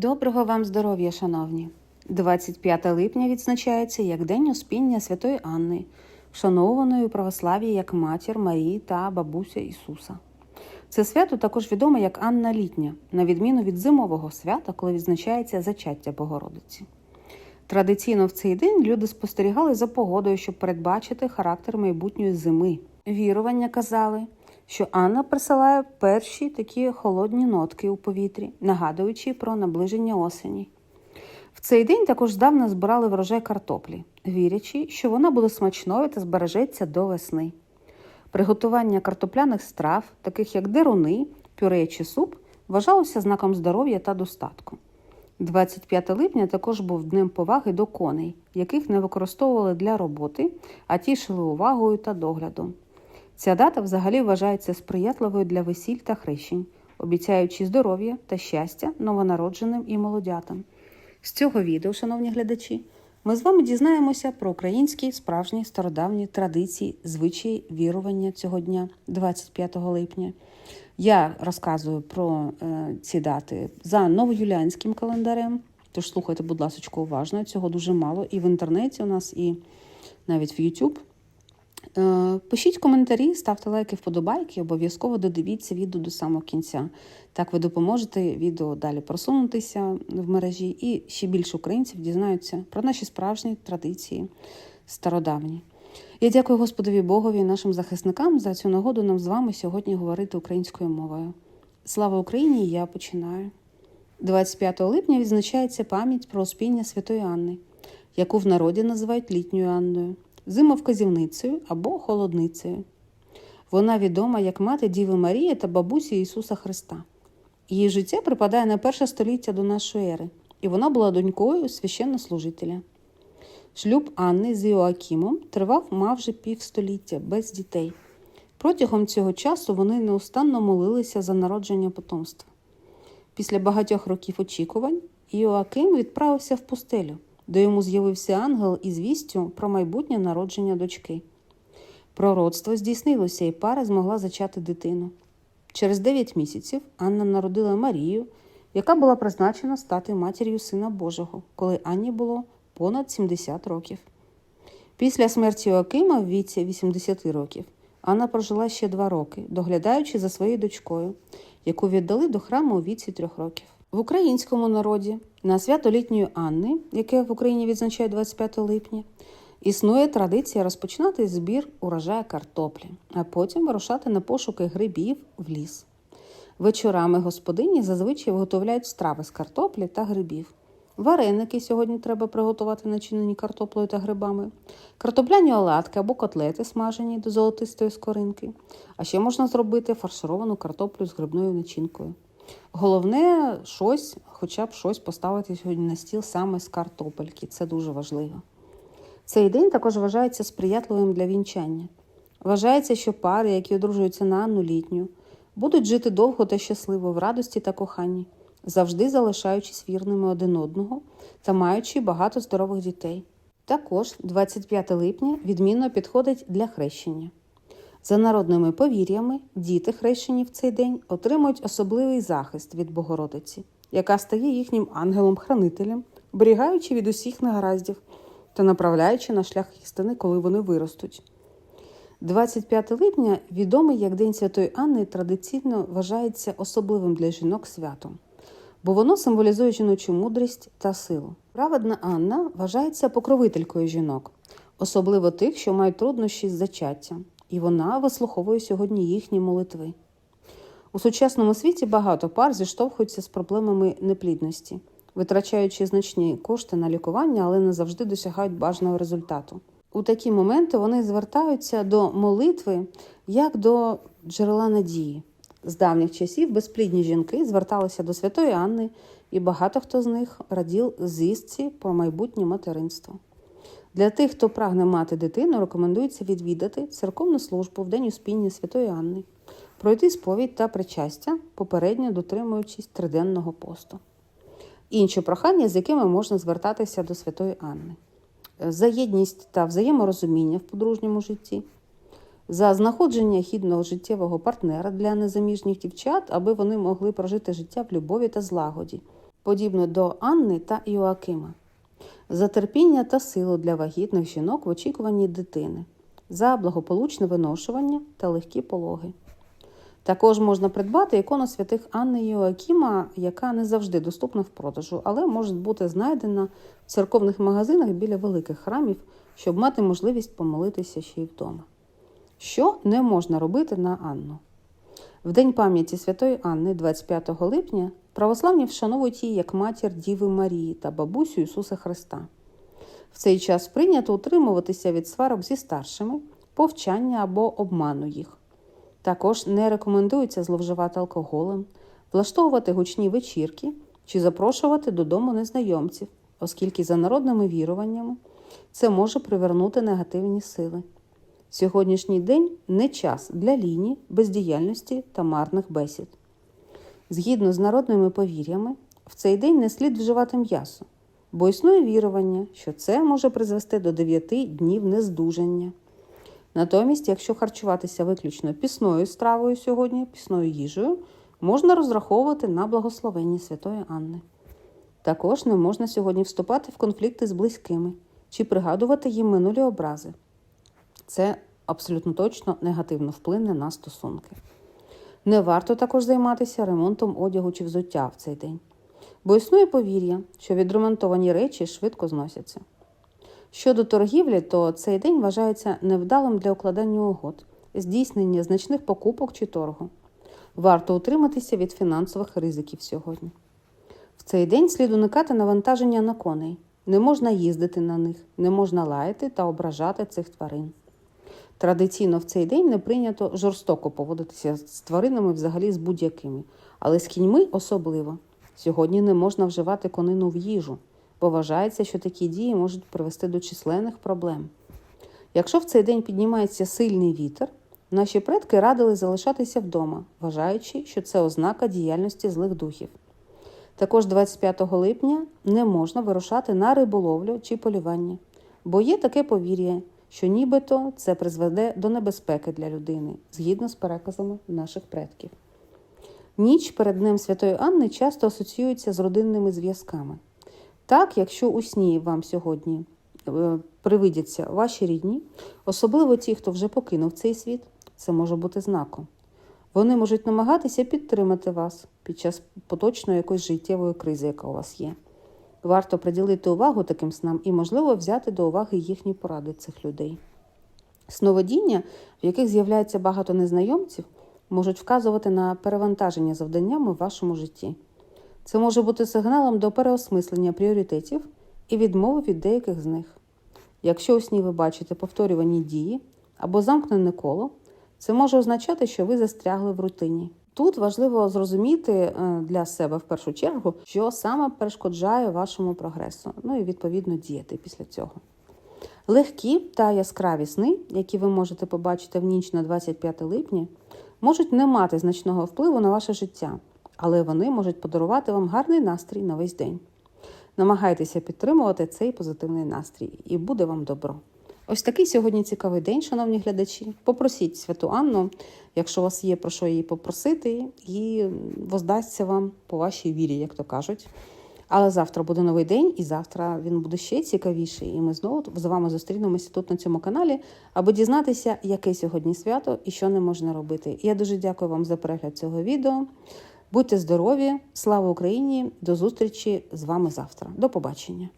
Доброго вам здоров'я, шановні! 25 липня відзначається як День Успіння Святої Анни, вшанованої у православ'ї як матір Марії та бабуся Ісуса. Це свято також відоме як Анна Літня, на відміну від зимового свята, коли відзначається зачаття Богородиці. Традиційно в цей день люди спостерігали за погодою, щоб передбачити характер майбутньої зими. Вірування казали, що Анна присилає перші такі холодні нотки у повітрі, нагадуючи про наближення осені. В цей день також здавна збирали врожай картоплі, вірячи, що вона буде смачною та збережеться до весни. Приготування картопляних страв, таких як деруни, пюре чи суп, вважалося знаком здоров'я та достатку. 25 липня також був днем поваги до коней, яких не використовували для роботи, а тішили увагою та доглядом. Ця дата взагалі вважається сприятливою для весіль та хрещень, обіцяючи здоров'я та щастя новонародженим і молодятам. З цього відео, шановні глядачі, ми з вами дізнаємося про українські справжні стародавні традиції, звичаї вірування цього дня, 25 липня. Я розказую про е, ці дати за новоюліанським календарем. Тож слухайте, будь ласка, уважно. Цього дуже мало і в інтернеті у нас, і навіть в YouTube. Е, Пишіть коментарі, ставте лайки, вподобайки, обов'язково додивіться відео до самого кінця. Так ви допоможете відео далі просунутися в мережі, і ще більше українців дізнаються про наші справжні традиції стародавні. Я дякую Господові Богові і нашим захисникам за цю нагоду нам з вами сьогодні говорити українською мовою. Слава Україні! Я починаю. 25 липня відзначається пам'ять про успіння Святої Анни, яку в народі називають літньою Анною, зимовказівницею або холодницею. Вона відома як мати Діви Марії та бабусі Ісуса Христа. Її життя припадає на перше століття до нашої ери, і вона була донькою священнослужителя. Шлюб Анни з Іоакімом тривав майже півстоліття без дітей. Протягом цього часу вони неустанно молилися за народження потомства. Після багатьох років очікувань Іоаким відправився в пустелю, де йому з'явився ангел із вістю про майбутнє народження дочки. Пророцтво здійснилося, і пара змогла зачати дитину. Через 9 місяців Анна народила Марію, яка була призначена стати матір'ю Сина Божого, коли Анні було понад 70 років. Після смерті Оакима в віці 80 років Анна прожила ще два роки, доглядаючи за своєю дочкою, яку віддали до храму у віці трьох років. В українському народі на свято літньої Анни, яке в Україні відзначає 25 липня, існує традиція розпочинати збір урожаю картоплі, а потім вирушати на пошуки грибів в ліс. Вечорами господині зазвичай виготовляють страви з картоплі та грибів. Вареники сьогодні треба приготувати начинені картоплею та грибами, картопляні оладки або котлети смажені до золотистої скоринки. А ще можна зробити фаршировану картоплю з грибною начинкою. Головне, щось, хоча б щось поставити сьогодні на стіл саме з картопельки. Це дуже важливо. Цей день також вважається сприятливим для вінчання. Вважається, що пари, які одружуються на Анну літню, будуть жити довго та щасливо в радості та коханні завжди залишаючись вірними один одного та маючи багато здорових дітей. Також 25 липня відмінно підходить для хрещення. За народними повір'ями, діти хрещені в цей день отримують особливий захист від Богородиці, яка стає їхнім ангелом-хранителем, оберігаючи від усіх негараздів та направляючи на шлях істини, коли вони виростуть. 25 липня, відомий як День Святої Анни, традиційно вважається особливим для жінок святом бо воно символізує жіночу мудрість та силу. Праведна Анна вважається покровителькою жінок, особливо тих, що мають труднощі з зачаттям, і вона вислуховує сьогодні їхні молитви. У сучасному світі багато пар зіштовхуються з проблемами неплідності, витрачаючи значні кошти на лікування, але не завжди досягають бажаного результату. У такі моменти вони звертаються до молитви як до джерела надії. З давніх часів безплідні жінки зверталися до святої Анни, і багато хто з них радів звістці про майбутнє материнство. Для тих, хто прагне мати дитину, рекомендується відвідати церковну службу в день успіння Святої Анни, пройти сповідь та причастя, попередньо дотримуючись триденного посту. Інші прохання, з якими можна звертатися до Святої Анни, за єдність та взаєморозуміння в подружньому житті. За знаходження хідного життєвого партнера для незаміжніх дівчат, аби вони могли прожити життя в любові та злагоді, подібну до Анни та Іоакима, за терпіння та силу для вагітних жінок в очікуванні дитини, за благополучне виношування та легкі пологи. Також можна придбати ікону святих Анни Йоакіма, яка не завжди доступна в продажу, але може бути знайдена в церковних магазинах біля великих храмів, щоб мати можливість помолитися ще й вдома. Що не можна робити на Анну? В День пам'яті святої Анни, 25 липня, православні вшановують її як матір Діви Марії та бабусю Ісуса Христа. В цей час прийнято утримуватися від сварок зі старшими, повчання або обману їх. Також не рекомендується зловживати алкоголем, влаштовувати гучні вечірки чи запрошувати додому незнайомців, оскільки за народними віруваннями це може привернути негативні сили. Сьогоднішній день не час для ліні, бездіяльності та марних бесід. Згідно з народними повір'ями, в цей день не слід вживати м'ясо, бо існує вірування, що це може призвести до 9 днів нездужання. Натомість, якщо харчуватися виключно пісною стравою сьогодні, пісною їжею, можна розраховувати на благословення Святої Анни. Також не можна сьогодні вступати в конфлікти з близькими чи пригадувати їм минулі образи. Це абсолютно точно негативно вплине на стосунки. Не варто також займатися ремонтом одягу чи взуття в цей день, бо існує повір'я, що відремонтовані речі швидко зносяться. Щодо торгівлі, то цей день вважається невдалим для укладання угод, здійснення значних покупок чи торгу. Варто утриматися від фінансових ризиків сьогодні. В цей день слід уникати навантаження на коней. Не можна їздити на них, не можна лаяти та ображати цих тварин. Традиційно в цей день не прийнято жорстоко поводитися з тваринами взагалі з будь-якими, але з кіньми особливо. Сьогодні не можна вживати конину в їжу, бо вважається, що такі дії можуть привести до численних проблем. Якщо в цей день піднімається сильний вітер, наші предки радили залишатися вдома, вважаючи, що це ознака діяльності злих духів. Також 25 липня не можна вирушати на риболовлю чи полювання, бо є таке повір'я, що нібито це призведе до небезпеки для людини, згідно з переказами наших предків. Ніч перед Днем Святої Анни часто асоціюється з родинними зв'язками. Так, якщо у сні вам сьогодні е, привидяться ваші рідні, особливо ті, хто вже покинув цей світ, це може бути знаком. Вони можуть намагатися підтримати вас під час поточної якоїсь життєвої кризи, яка у вас є. Варто приділити увагу таким снам і, можливо, взяти до уваги їхні поради цих людей. Сновидіння, в яких з'являється багато незнайомців, можуть вказувати на перевантаження завданнями в вашому житті. Це може бути сигналом до переосмислення пріоритетів і відмови від деяких з них. Якщо у сні ви бачите повторювані дії або замкнене коло, це може означати, що ви застрягли в рутині. Тут важливо зрозуміти е, для себе в першу чергу, що саме перешкоджає вашому прогресу, ну і відповідно діяти після цього. Легкі та яскраві сни, які ви можете побачити в ніч на 25 липня, можуть не мати значного впливу на ваше життя, але вони можуть подарувати вам гарний настрій на весь день. Намагайтеся підтримувати цей позитивний настрій, і буде вам добро. Ось такий сьогодні цікавий день, шановні глядачі. Попросіть святу Анну, якщо у вас є про що її попросити, і воздасться вам по вашій вірі, як то кажуть. Але завтра буде новий день, і завтра він буде ще цікавіший. І ми знову з вами зустрінемося тут на цьому каналі, аби дізнатися, яке сьогодні свято і що не можна робити. Я дуже дякую вам за перегляд цього відео. Будьте здорові! Слава Україні! До зустрічі з вами завтра. До побачення!